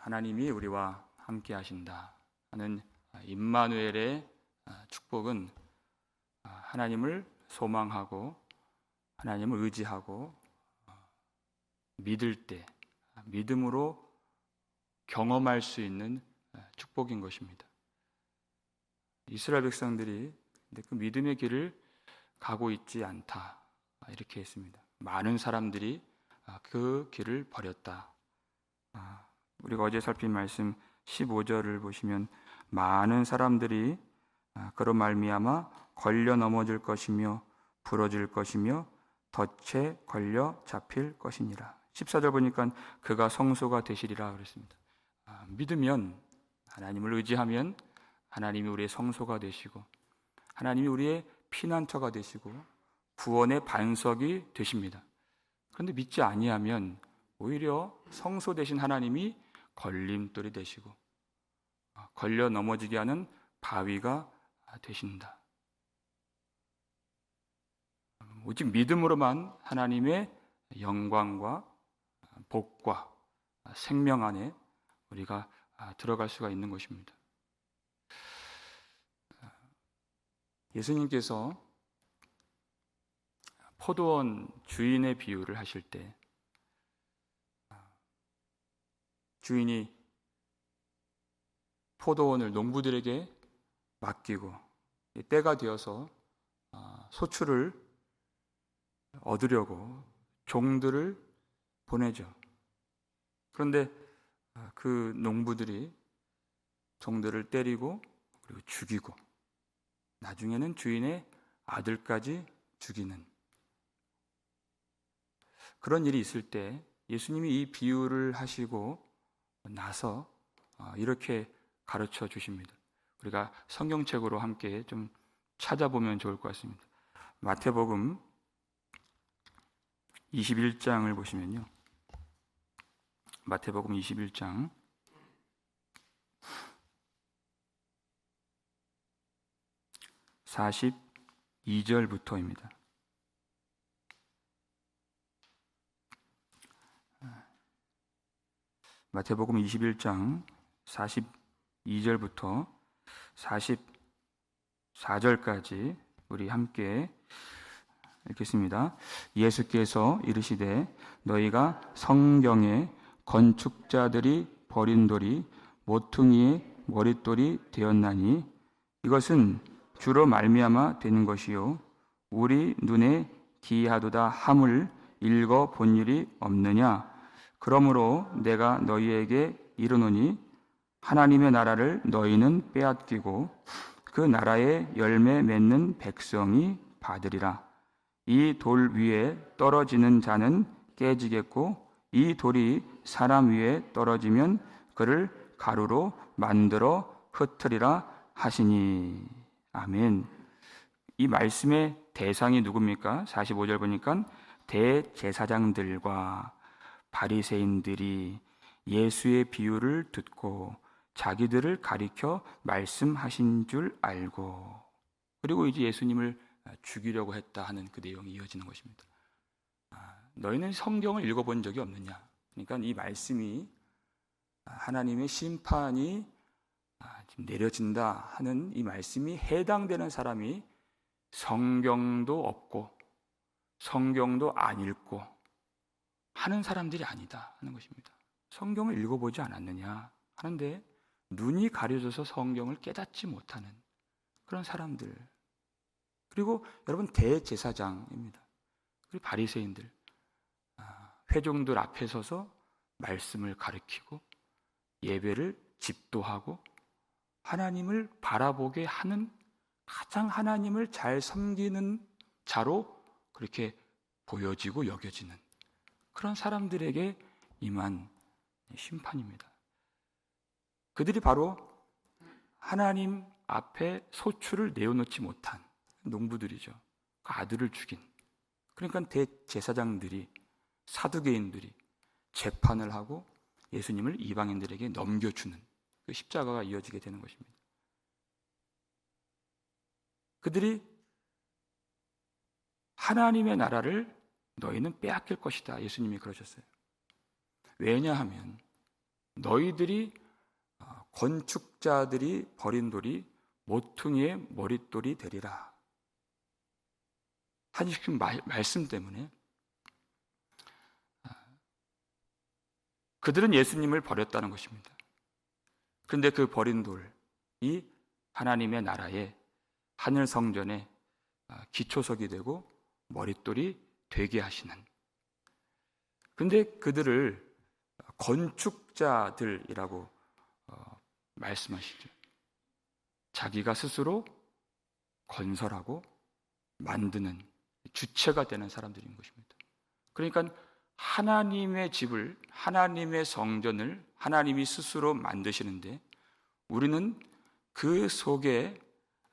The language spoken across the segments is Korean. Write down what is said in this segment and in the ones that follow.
하나님이 우리와 함께 하신다 하는 임마누엘의 축복은 하나님을 소망하고 하나님을 의지하고 믿을 때 믿음으로 경험할 수 있는 축복인 것입니다. 이스라엘 백성들이 그 믿음의 길을 가고 있지 않다 이렇게 했습니다. 많은 사람들이 그 길을 버렸다. 우리가 어제 살핀 말씀 15절을 보시면 많은 사람들이 그로 말미암아 걸려 넘어질 것이며 부러질 것이며 덫에 걸려 잡힐 것이니라. 14절 보니까 그가 성소가 되시리라 그랬습니다. 아, 믿으면 하나님을 의지하면 하나님이 우리의 성소가 되시고 하나님이 우리의 피난처가 되시고 구원의 반석이 되십니다. 그런데 믿지 아니하면 오히려 성소 되신 하나님이 걸림돌이 되시고 아, 걸려 넘어지게 하는 바위가 되신다. 오직 믿음으로만 하나님의 영광과 복과 생명 안에 우리가 들어갈 수가 있는 것입니다. 예수님께서 포도원 주인의 비유를 하실 때 주인이 포도원을 농부들에게 맡기고 때가 되어서 소출을 얻으려고 종들을 보내죠. 그런데 그 농부들이 종들을 때리고 그리고 죽이고 나중에는 주인의 아들까지 죽이는 그런 일이 있을 때 예수님이 이 비유를 하시고 나서 이렇게 가르쳐 주십니다. 우리가 성경책으로 함께 좀 찾아보면 좋을 것 같습니다. 마태복음 21장을 보시면요. 마태복음 21장 42절부터입니다. 마태복음 21장 42절부터 44절까지 우리 함께 읽겠습니다. 예수께서 이르시되 너희가 성경에 건축자들이 버린 돌이 모퉁이의 머릿돌이 되었나니 이것은 주로 말미암아 되는 것이요 우리 눈에 기하도다 함을 읽어 본 일이 없느냐 그러므로 내가 너희에게 이르노니 하나님의 나라를 너희는 빼앗기고 그 나라의 열매 맺는 백성이 받으리라 이 돌 위에 떨어지는 자는 깨지겠고 이 돌이 사람 위에 떨어지면 그를 가루로 만들어 흩으리라 하시니 아멘. 이 말씀의 대상이 누굽니까? 45절 보니까 대제사장들과 바리새인들이 예수의 비유를 듣고 자기들을 가리켜 말씀하신 줄 알고 그리고 이제 예수님을 죽이려고 했다 하는 그 내용이 이어지는 것입니다. 아, 너희는 성경을 읽어본 적이 없느냐? 그러니까 이 말씀이 하나님의 심판이 내려진다 하는 이 말씀이 해당되는 사람이 성경도 없고 성경도 안 읽고 하는 사람들이 아니다 하는 것입니다. 성경을 읽어보지 않았느냐 하는데 눈이 가려져서 성경을 깨닫지 못하는 그런 사람들 그리고 여러분 대제사장입니다. 그리고 바리새인들 아, 회종들 앞에 서서 말씀을 가르치고 예배를 집도하고 하나님을 바라보게 하는 가장 하나님을 잘 섬기는 자로 그렇게 보여지고 여겨지는 그런 사람들에게 임한 심판입니다. 그들이 바로 하나님 앞에 소출을 내어놓지 못한 농부들이죠. 그 아들을 죽인. 그러니까 대제사장들이 사두개인들이 재판을 하고 예수님을 이방인들에게 넘겨주는 그 십자가가 이어지게 되는 것입니다. 그들이 하나님의 나라를 너희는 빼앗길 것이다. 예수님이 그러셨어요. 왜냐하면 너희들이 어, 건축자들이 버린 돌이 모퉁이의 머릿돌이 되리라. 하나님 말씀 때문에 아, 그들은 예수님을 버렸다는 것입니다. 그런데 그 버린 돌이 하나님의 나라의 하늘 성전의 아, 기초석이 되고 머릿돌이 되게 하시는. 근데 그들을 건축자들이라고 어, 말씀하시죠. 자기가 스스로 건설하고 만드는 주체가 되는 사람들인 것입니다. 그러니까 하나님의 집을, 하나님의 성전을 하나님이 스스로 만드시는데 우리는 그 속에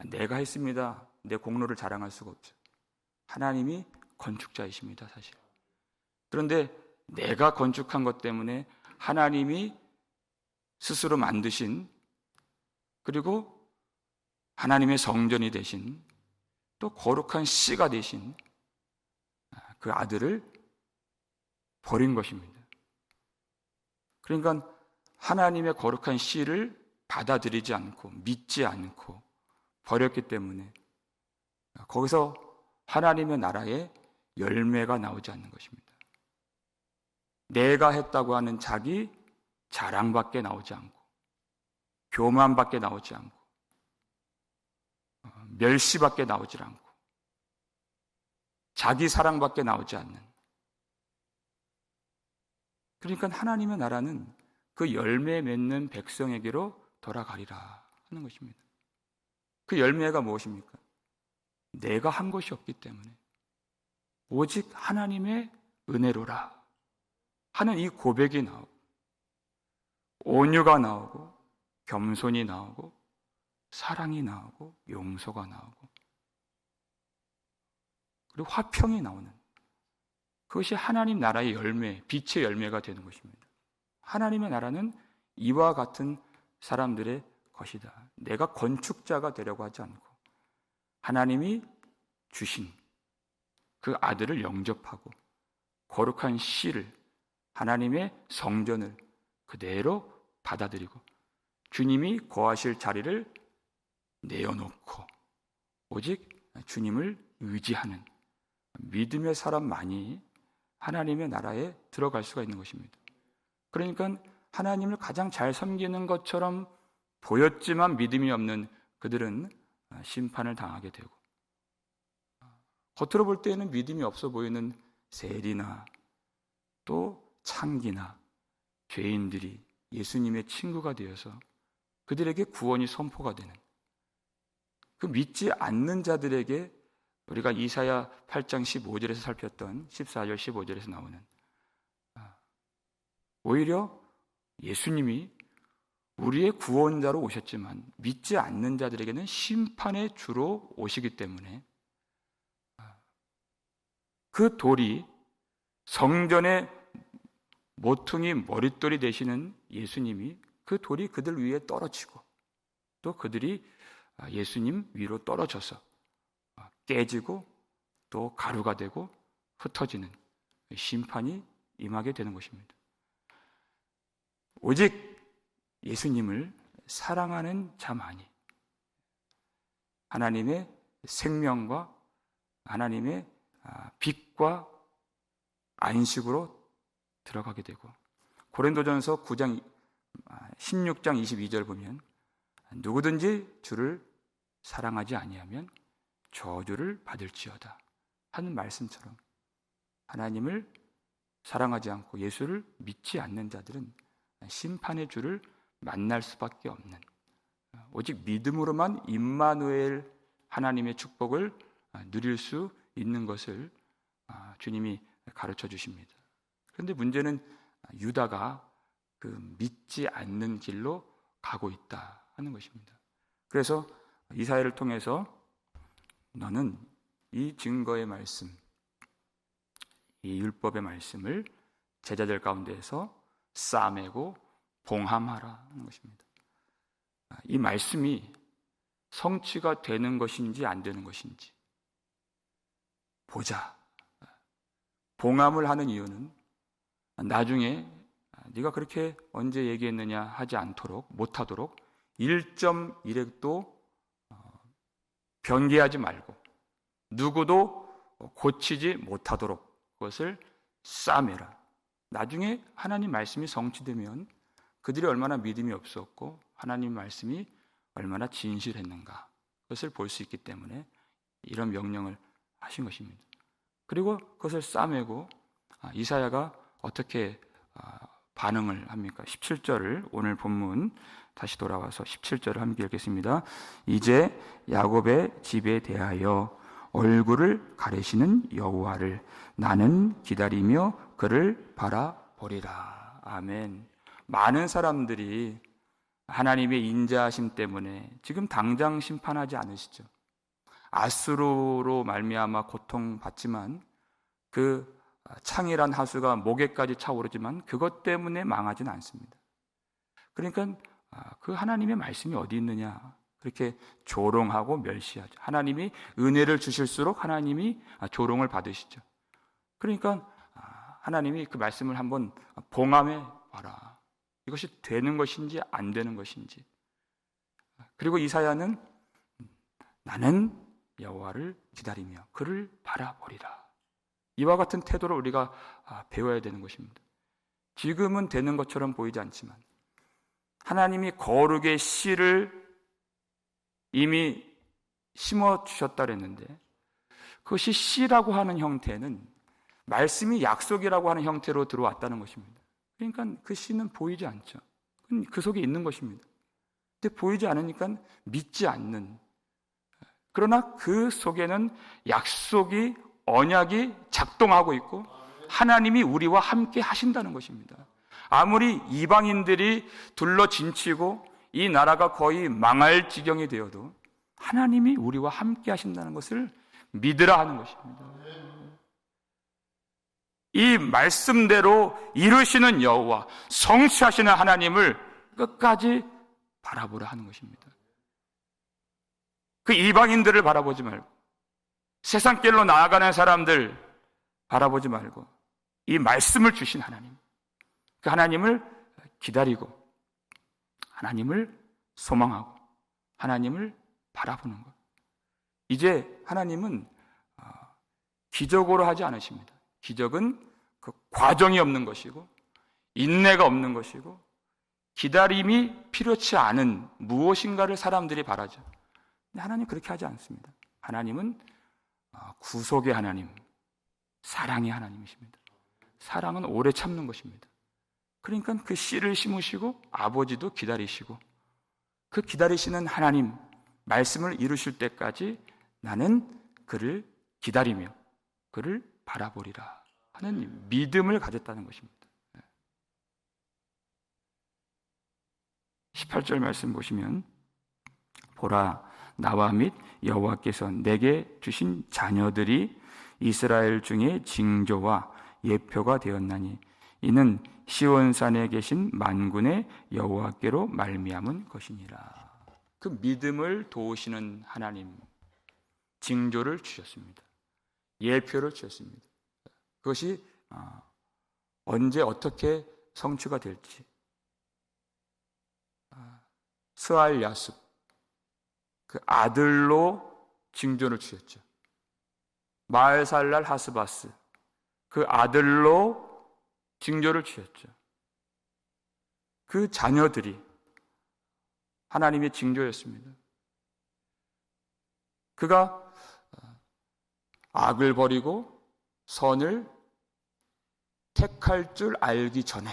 내가 했습니다. 내 공로를 자랑할 수가 없죠. 하나님이 건축자이십니다, 사실. 그런데 내가 건축한 것 때문에 하나님이 스스로 만드신 그리고 하나님의 성전이 되신 또 거룩한 씨가 되신 그 아들을 버린 것입니다. 그러니까 하나님의 거룩한 씨를 받아들이지 않고 믿지 않고 버렸기 때문에 거기서 하나님의 나라에 열매가 나오지 않는 것입니다. 내가 했다고 하는 자기 자랑밖에 나오지 않고 교만밖에 나오지 않고 어, 멸시밖에 나오지 않고 자기 사랑밖에 나오지 않는 그러니까 하나님의 나라는 그 열매 맺는 백성에게로 돌아가리라 하는 것입니다. 그 열매가 무엇입니까? 내가 한 것이 없기 때문에 오직 하나님의 은혜로라 하는 이 고백이 나오고 온유가 나오고 겸손이 나오고 사랑이 나오고 용서가 나오고 그리고 화평이 나오는 그것이 하나님 나라의 열매, 빛의 열매가 되는 것입니다. 하나님의 나라는 이와 같은 사람들의 것이다. 내가 건축자가 되려고 하지 않고 하나님이 주신 그 아들을 영접하고 거룩한 씨를 하나님의 성전을 그대로 받아들이고 주님이 거하실 자리를 내어놓고 오직 주님을 의지하는 믿음의 사람만이 하나님의 나라에 들어갈 수가 있는 것입니다. 그러니까 하나님을 가장 잘 섬기는 것처럼 보였지만 믿음이 없는 그들은 심판을 당하게 되고 겉으로 볼 때에는 믿음이 없어 보이는 세리나 또 창기나 죄인들이 예수님의 친구가 되어서 그들에게 구원이 선포가 되는 그 믿지 않는 자들에게 우리가 이사야 8장 15절에서 살폈던 14절 15절에서 나오는 아, 오히려 예수님이 우리의 구원자로 오셨지만 믿지 않는 자들에게는 심판의 주로 오시기 때문에 아, 그 돌이 성전의 모퉁이 머릿돌이 되시는 예수님이 그 돌이 그들 위에 떨어지고 또 그들이 아, 예수님 위로 떨어져서 아, 깨지고 또 가루가 되고 흩어지는 심판이 임하게 되는 것입니다. 오직 예수님을 사랑하는 자만이 하나님의 생명과 하나님의 아, 빛과 안식으로 들어가게 되고 고린도전서 9장 16장 22절 보면 누구든지 주를 사랑하지 아니하면 저주를 받을지어다 하는 말씀처럼 하나님을 사랑하지 않고 예수를 믿지 않는 자들은 심판의 주를 만날 수밖에 없는 오직 믿음으로만 임마누엘 하나님의 축복을 누릴 수 있는 것을 주님이 가르쳐 주십니다. 그런데 문제는 유다가 그 믿지 않는 길로 가고 있다 하는 것입니다. 그래서 이사야를 통해서 너는 이 증거의 말씀, 이 율법의 말씀을 제자들 가운데에서 싸매고 봉함하라 하는 것입니다. 이 말씀이 성취가 되는 것인지 안 되는 것인지 보자. 봉함을 하는 이유는 나중에 네가 그렇게 언제 얘기했느냐 하지 않도록 못하도록 1.1핵도 어, 변개하지 말고 누구도 고치지 못하도록 그것을 싸매라. 나중에 하나님 말씀이 성취되면 그들이 얼마나 믿음이 없었고 하나님 말씀이 얼마나 진실했는가 그것을 볼 수 있기 때문에 이런 명령을 하신 것입니다. 그리고 그것을 싸매고 아, 이사야가 어떻게 아, 반응을 합니까? 17절을 오늘 본문 다시 돌아와서 17절을 함께 읽겠습니다. 이제 야곱의 집에 대하여 얼굴을 가리시는 여호와를 나는 기다리며 그를 바라보리라. 아멘. 많은 사람들이 하나님의 인자하심 때문에 지금 당장 심판하지 않으시죠. 아수로로 말미암아 고통받지만 그 창이란 하수가 목에까지 차오르지만 그것 때문에 망하지는 않습니다. 그러니까 그 하나님의 말씀이 어디 있느냐 그렇게 조롱하고 멸시하죠. 하나님이 은혜를 주실수록 하나님이 조롱을 받으시죠. 그러니까 하나님이 그 말씀을 한번 봉함해 봐라. 이것이 되는 것인지 안 되는 것인지. 그리고 이사야는 나는 여호와를 기다리며 그를 바라보리라. 이와 같은 태도를 우리가 배워야 되는 것입니다. 지금은 되는 것처럼 보이지 않지만 하나님이 거룩의 씨를 이미 심어 주셨다 그랬는데 그것이 씨라고 하는 형태는 말씀이 약속이라고 하는 형태로 들어왔다는 것입니다. 그러니까 그 씨는 보이지 않죠. 그 속에 있는 것입니다. 근데 보이지 않으니까 믿지 않는. 그러나 그 속에는 약속이, 언약이 작동하고 있고 하나님이 우리와 함께 하신다는 것입니다. 아무리 이방인들이 둘러 진치고 이 나라가 거의 망할 지경이 되어도 하나님이 우리와 함께 하신다는 것을 믿으라 하는 것입니다. 이 말씀대로 이루시는 여호와, 성취하시는 하나님을 끝까지 바라보라 하는 것입니다. 그 이방인들을 바라보지 말고 세상 길로 나아가는 사람들 바라보지 말고 이 말씀을 주신 하나님, 그 하나님을 기다리고 하나님을 소망하고 하나님을 바라보는 것. 이제 하나님은 어, 기적으로 하지 않으십니다. 기적은 그 과정이 없는 것이고 인내가 없는 것이고 기다림이 필요치 않은 무엇인가를 사람들이 바라죠. 하나님 그렇게 하지 않습니다. 하나님은 어, 구속의 하나님, 사랑의 하나님이십니다. 사랑은 오래 참는 것입니다. 그러니까 그 씨를 심으시고 아버지도 기다리시고 그 기다리시는 하나님 말씀을 이루실 때까지 나는 그를 기다리며 그를 바라보리라 하는 믿음을 가졌다는 것입니다. 18절 말씀 보시면 보라 나와 및 여호와께서 내게 주신 자녀들이 이스라엘 중에 징조와 예표가 되었나니 이는 시온산에 계신 만군의 여호와께로 말미암은 것이니라. 그 믿음을 도우시는 하나님 징조를 주셨습니다. 예표를 주셨습니다. 그것이 아, 언제 어떻게 성취가 될지 아, 스알 야숲 그 아들로 징조를 주셨죠. 마을살랄 하스바스 그 아들로 징조를 주셨죠. 그 자녀들이 하나님의 징조였습니다. 그가 악을 버리고 선을 택할 줄 알기 전에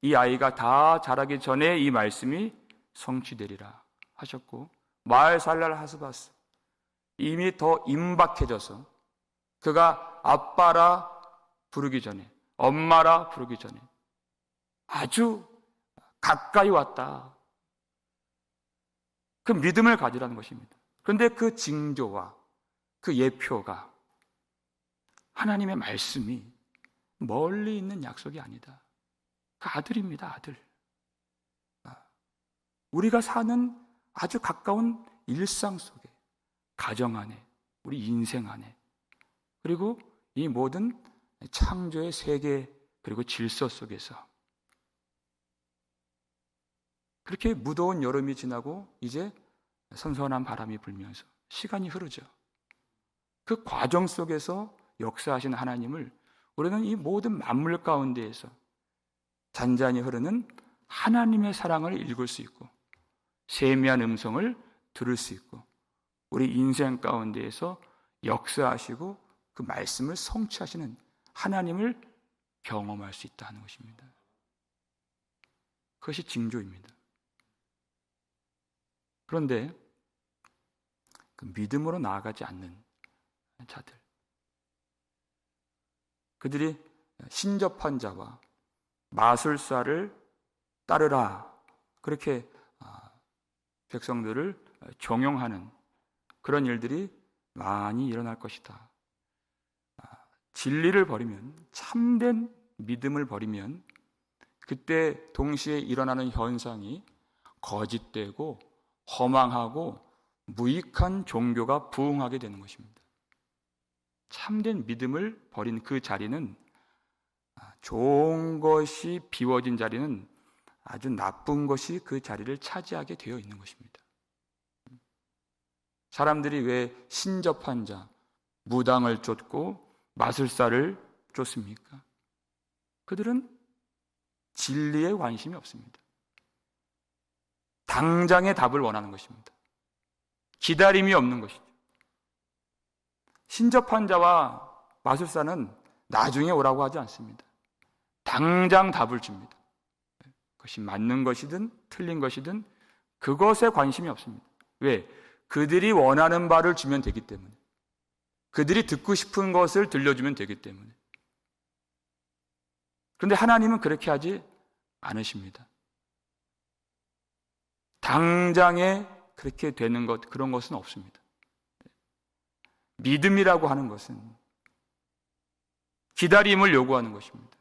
이 아이가 다 자라기 전에 이 말씀이 성취되리라 하셨고 마을 살랄 하스바스 이미 더 임박해져서 그가 아빠라 부르기 전에 엄마라 부르기 전에 아주 가까이 왔다. 그 믿음을 가지라는 것입니다. 그런데 그 징조와 그 예표가 하나님의 말씀이 멀리 있는 약속이 아니다. 그 아들입니다, 아들. 아, 우리가 사는 아주 가까운 일상 속에, 가정 안에, 우리 인생 안에, 그리고 이 모든 창조의 세계, 그리고 질서 속에서 그렇게 무더운 여름이 지나고 이제 선선한 바람이 불면서 시간이 흐르죠. 그 과정 속에서 역사하신 하나님을 우리는 이 모든 만물 가운데에서 잔잔히 흐르는 하나님의 사랑을 읽을 수 있고 세미한 음성을 들을 수 있고 우리 인생 가운데에서 역사하시고 그 말씀을 성취하시는 하나님을 경험할 수 있다는 것입니다. 그것이 징조입니다. 그런데 그 믿음으로 나아가지 않는 자들, 그들이 신접한 자와 마술사를 따르라 그렇게 아, 백성들을 종용하는 그런 일들이 많이 일어날 것이다. 아, 진리를 버리면 참된 믿음을 버리면 그때 동시에 일어나는 현상이 거짓되고 허망하고 무익한 종교가 부흥하게 되는 것입니다. 참된 믿음을 버린 그 자리는 아, 좋은 것이 비워진 자리는 아주 나쁜 것이 그 자리를 차지하게 되어 있는 것입니다. 사람들이 왜 신접한 자, 무당을 쫓고 마술사를 쫓습니까? 그들은 진리에 관심이 없습니다. 당장의 답을 원하는 것입니다. 기다림이 없는 것이죠. 신접한 자와 마술사는 나중에 오라고 하지 않습니다. 당장 답을 줍니다. 그것이 맞는 것이든 틀린 것이든 그것에 관심이 없습니다. 왜? 그들이 원하는 바를 주면 되기 때문에. 그들이 듣고 싶은 것을 들려주면 되기 때문에. 그런데 하나님은 그렇게 하지 않으십니다. 당장에 그렇게 되는 것, 그런 것은 없습니다. 믿음이라고 하는 것은 기다림을 요구하는 것입니다.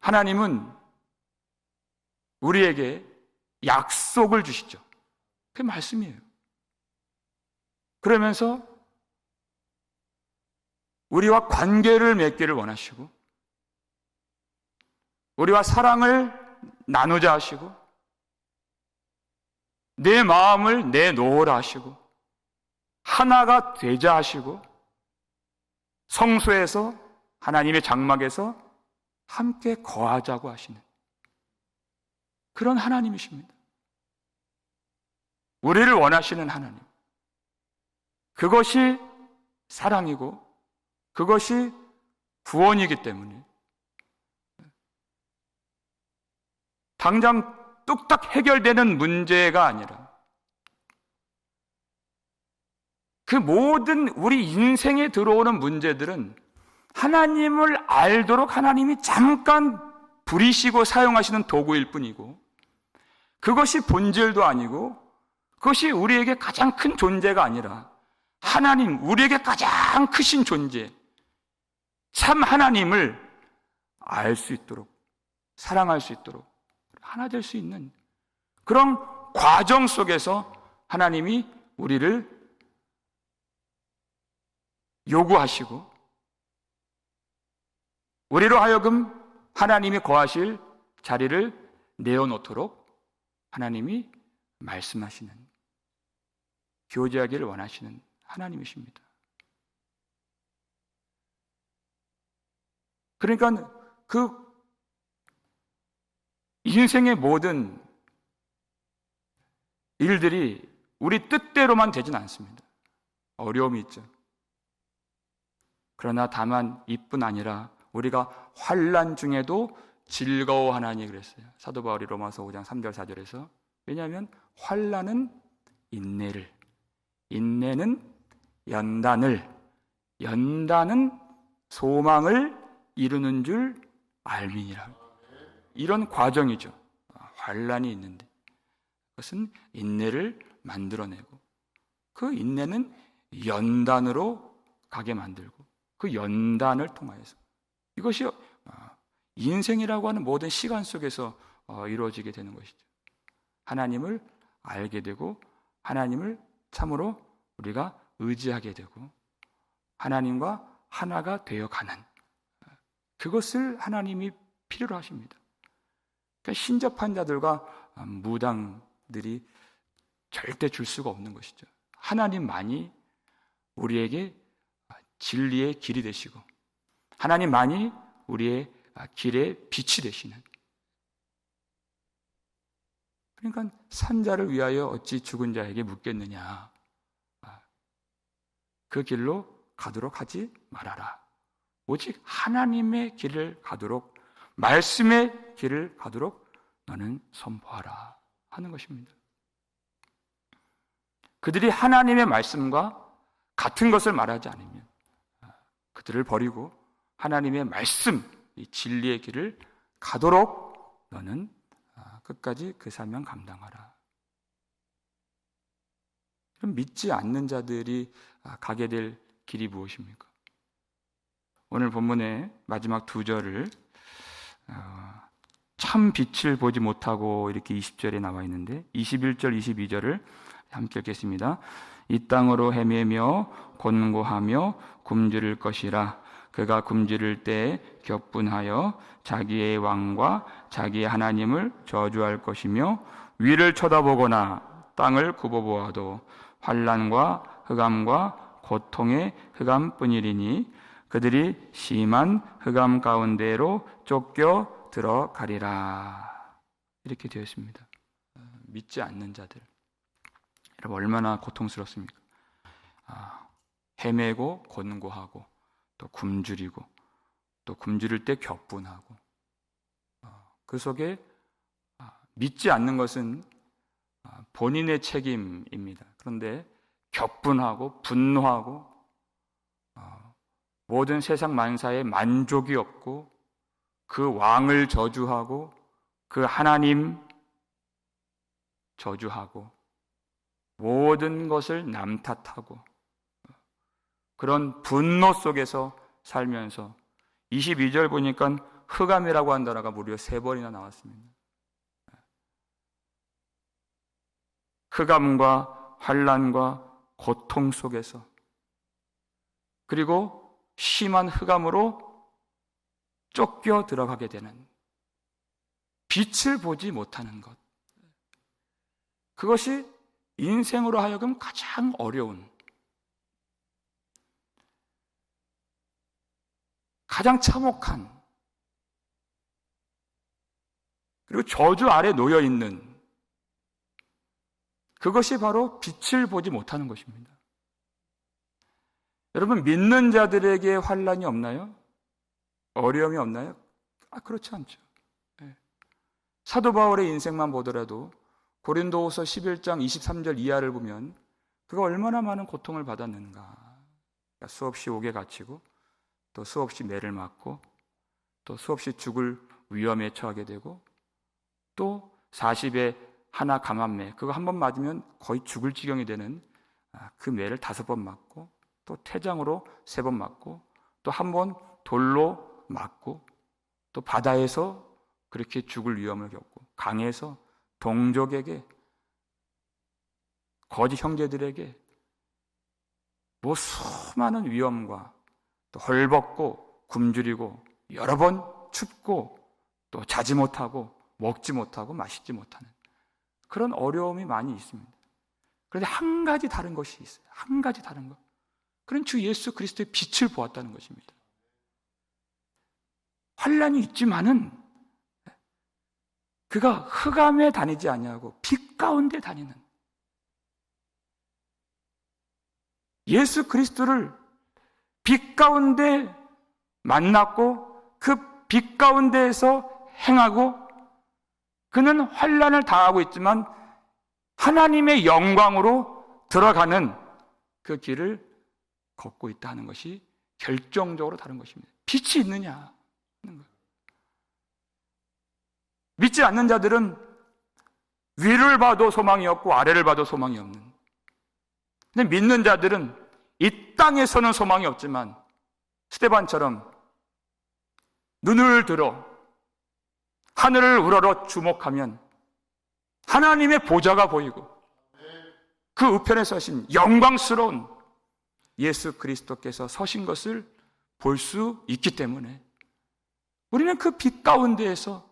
하나님은 우리에게 약속을 주시죠. 그게 말씀이에요. 그러면서 우리와 관계를 맺기를 원하시고 우리와 사랑을 나누자 하시고 내 마음을 내놓으라 하시고 하나가 되자 하시고 성소에서 하나님의 장막에서 함께 거하자고 하시는 그런 하나님이십니다. 우리를 원하시는 하나님. 그것이 사랑이고 그것이 구원이기 때문에 당장 뚝딱 해결되는 문제가 아니라 그 모든 우리 인생에 들어오는 문제들은 하나님을 알도록 하나님이 잠깐 부리시고 사용하시는 도구일 뿐이고 그것이 본질도 아니고 그것이 우리에게 가장 큰 존재가 아니라 하나님, 우리에게 가장 크신 존재, 참 하나님을 알 수 있도록, 사랑할 수 있도록, 하나 될 수 있는 그런 과정 속에서 하나님이 우리를 요구하시고, 우리로 하여금 하나님이 거하실 자리를 내어놓도록 하나님이 말씀하시는, 교제하기를 원하시는 하나님이십니다. 그러니까 그 인생의 모든 일들이 우리 뜻대로만 되진 않습니다. 어려움이 있죠. 그러나 다만 이뿐 아니라 우리가 환란 중에도 즐거워하나니 그랬어요. 사도 바울이 로마서 5장 3절 4절에서 왜냐하면 환란은 인내를 인내는 연단을 연단은 소망을 이루는 줄 알미니라. 이런 과정이죠. 아, 환란이 있는데 그것은 인내를 만들어내고 그 인내는 연단으로 가게 만들고 그 연단을 통하여서 이것이 아, 인생이라고 하는 모든 시간 속에서 어, 이루어지게 되는 것이죠. 하나님을 알게 되고 하나님을 참으로 우리가 의지하게 되고 하나님과 하나가 되어 가는 그것을 하나님이 필요로 하십니다. 그러니까 신접한 자들과 무당들이 절대 줄 수가 없는 것이죠. 하나님만이 우리에게 진리의 길이 되시고 하나님만이 우리의 길의 빛이 되시는. 그러니까 산자를 위하여 어찌 죽은 자에게 묻겠느냐? 그 길로 가도록 하지 말아라. 오직 하나님의 길을 가도록 말씀의 길을 가도록 너는 선포하라 하는 것입니다. 그들이 하나님의 말씀과 같은 것을 말하지 않으면 그들을 버리고 하나님의 말씀, 이 진리의 길을 가도록 너는 끝까지 그 사명 감당하라. 그럼 믿지 않는 자들이 가게 될 길이 무엇입니까? 오늘 본문의 마지막 두 절을 어, 참 빛을 보지 못하고 이렇게 20절에 나와 있는데 21절 22절을 함께 읽겠습니다. 이 땅으로 헤매며 곤고하며 굶주릴 것이라 그가 굶주릴 때 격분하여 자기의 왕과 자기의 하나님을 저주할 것이며 위를 쳐다보거나 땅을 굽어보아도 환란과 흑암과 고통의 흑암뿐이리니 그들이 심한 흑암 가운데로 쫓겨 들어가리라. 이렇게 되어 있습니다. 믿지 않는 자들. 여러분, 얼마나 고통스럽습니까? 아, 헤매고, 권고하고, 또 굶주리고, 또 굶주릴 때 격분하고, 어, 그 속에 아, 믿지 않는 것은 아, 본인의 책임입니다. 그런데 격분하고, 분노하고, 모든 세상 만사에 만족이 없고 그 왕을 저주하고 그 하나님 저주하고 모든 것을 남 탓하고 그런 분노 속에서 살면서 22절 보니까 흑암이라고 한 단어가 무려 세 번이나 나왔습니다. 흑암과 환란과 고통 속에서 그리고 심한 흑암으로 쫓겨 들어가게 되는 빛을 보지 못하는 것. 그것이 인생으로 하여금 가장 어려운, 가장 참혹한, 그리고 저주 아래 놓여 있는 그것이 바로 빛을 보지 못하는 것입니다. 여러분 믿는 자들에게 환란이 없나요? 어려움이 없나요? 아 그렇지 않죠. 네. 사도 바울의 인생만 보더라도 고린도후서 11장 23절 이하를 보면 그가 얼마나 많은 고통을 받았는가. 그러니까 수없이 옥에 갇히고 또 수없이 매를 맞고 또 수없이 죽을 위험에 처하게 되고 또 40에 하나 감한매 그거 한 번 맞으면 거의 죽을 지경이 되는 아, 그 매를 다섯 번 맞고 또 태장으로 세 번 맞고 또 한 번 돌로 맞고 또 바다에서 그렇게 죽을 위험을 겪고 강에서 동족에게 거짓 형제들에게 뭐 수많은 위험과 또 헐벗고 굶주리고 여러 번 춥고 또 자지 못하고 먹지 못하고 마시지 못하는 그런 어려움이 많이 있습니다. 그런데 한 가지 다른 것이 있어요. 한 가지 다른 것. 그런 주 예수 그리스도의 빛을 보았다는 것입니다. 환란이 있지만은 그가 흑암에 다니지 아니하고 빛 가운데 다니는 예수 그리스도를 빛 가운데 만났고 그 빛 가운데에서 행하고 그는 환란을 당하고 있지만 하나님의 영광으로 들어가는 그 길을 걷고 있다 하는 것이 결정적으로 다른 것입니다. 빛이 있느냐 하는 것. 믿지 않는 자들은 위를 봐도 소망이 없고 아래를 봐도 소망이 없는. 근데 믿는 자들은 이 땅에서는 소망이 없지만 스테반처럼 눈을 들어 하늘을 우러러 주목하면 하나님의 보좌가 보이고 그 우편에 서신 영광스러운 예수 그리스도께서 서신 것을 볼 수 있기 때문에 우리는 그 빛 가운데에서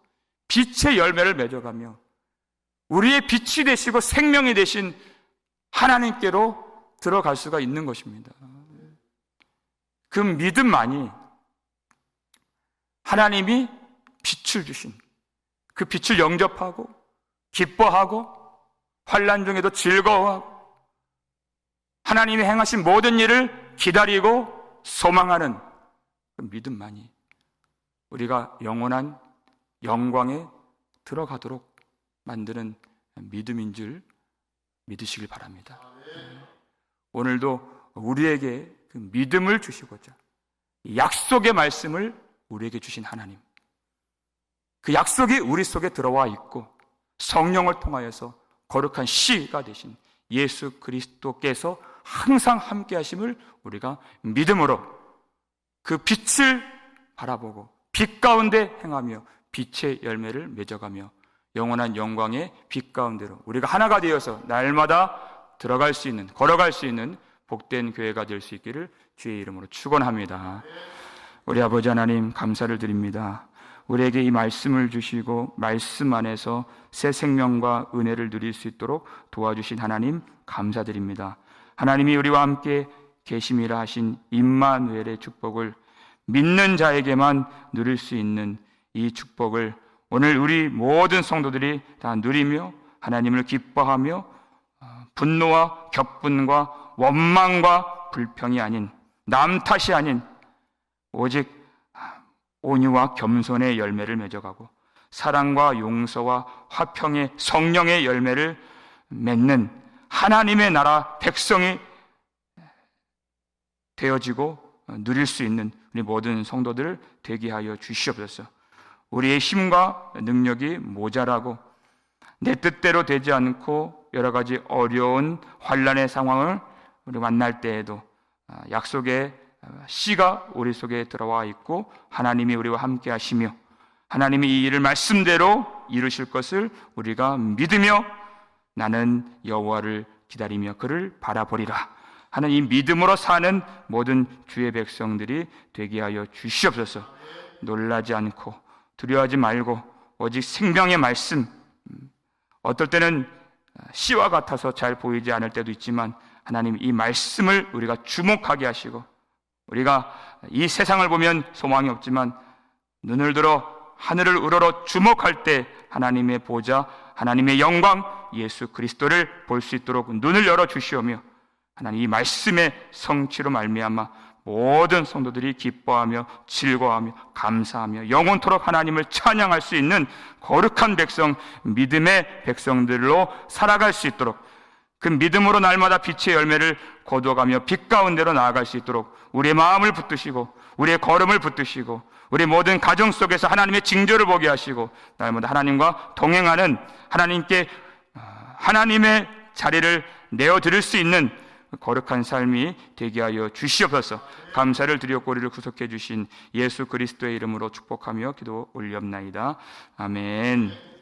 빛의 열매를 맺어가며 우리의 빛이 되시고 생명이 되신 하나님께로 들어갈 수가 있는 것입니다. 그 믿음만이 하나님이 빛을 주신 그 빛을 영접하고 기뻐하고 환란 중에도 즐거워하고 하나님이 행하신 모든 일을 기다리고 소망하는 그 믿음만이 우리가 영원한 영광에 들어가도록 만드는 믿음인 줄 믿으시길 바랍니다. 오늘도 우리에게 그 믿음을 주시고자 약속의 말씀을 우리에게 주신 하나님. 그 약속이 우리 속에 들어와 있고 성령을 통하여서 거룩한 시가 되신 예수 그리스도께서 항상 함께 하심을 우리가 믿음으로 그 빛을 바라보고 빛 가운데 행하며 빛의 열매를 맺어가며 영원한 영광의 빛 가운데로 우리가 하나가 되어서 날마다 들어갈 수 있는 걸어갈 수 있는 복된 교회가 될 수 있기를 주의 이름으로 축원합니다. 우리 아버지 하나님 감사를 드립니다. 우리에게 이 말씀을 주시고 말씀 안에서 새 생명과 은혜를 누릴 수 있도록 도와주신 하나님 감사드립니다. 하나님이 우리와 함께 계심이라 하신 임마누엘의 축복을 믿는 자에게만 누릴 수 있는 이 축복을 오늘 우리 모든 성도들이 다 누리며 하나님을 기뻐하며 어, 분노와 격분과 원망과 불평이 아닌 남 탓이 아닌 오직 온유와 겸손의 열매를 맺어가고 사랑과 용서와 화평의 성령의 열매를 맺는 하나님의 나라 백성이 되어지고 누릴 수 있는 우리 모든 성도들 되게 하여 주시옵소서. 우리의 힘과 능력이 모자라고 내 뜻대로 되지 않고 여러 가지 어려운 환란의 상황을 우리 만날 때에도 아, 약속의 씨가 우리 속에 들어와 있고 하나님이 우리와 함께 하시며 하나님이 이 일을 말씀대로 이루실 것을 우리가 믿으며 나는 여호와를 기다리며 그를 바라보리라 하는 이 믿음으로 사는 모든 주의 백성들이 되게 하여 주시옵소서. 놀라지 않고 두려워하지 말고 오직 생명의 말씀 음, 어떨 때는 씨와 같아서 잘 보이지 않을 때도 있지만 하나님 이 말씀을 우리가 주목하게 하시고 우리가 이 세상을 보면 소망이 없지만 눈을 들어 하늘을 우러러 주목할 때 하나님의 보좌, 하나님의 영광, 예수 그리스도를 볼 수 있도록 눈을 열어 주시오며 하나님 이 말씀의 성취로 말미암아 모든 성도들이 기뻐하며 즐거워하며 감사하며 영원토록 하나님을 찬양할 수 있는 거룩한 백성, 믿음의 백성들로 살아갈 수 있도록 그 믿음으로 날마다 빛의 열매를 거두어가며 빛 가운데로 나아갈 수 있도록 우리의 마음을 붙드시고 우리의 걸음을 붙드시고 우리 모든 가정 속에서 하나님의 징조를 보게 하시고 날마다 하나님과 동행하는 하나님께 아, 하나님의 자리를 내어 드릴 수 있는 거룩한 삶이 되게 하여 주시옵소서. 감사를 드렸고 우리를 구속해 주신 예수 그리스도의 이름으로 축복하며 기도 올렵나이다. 아멘.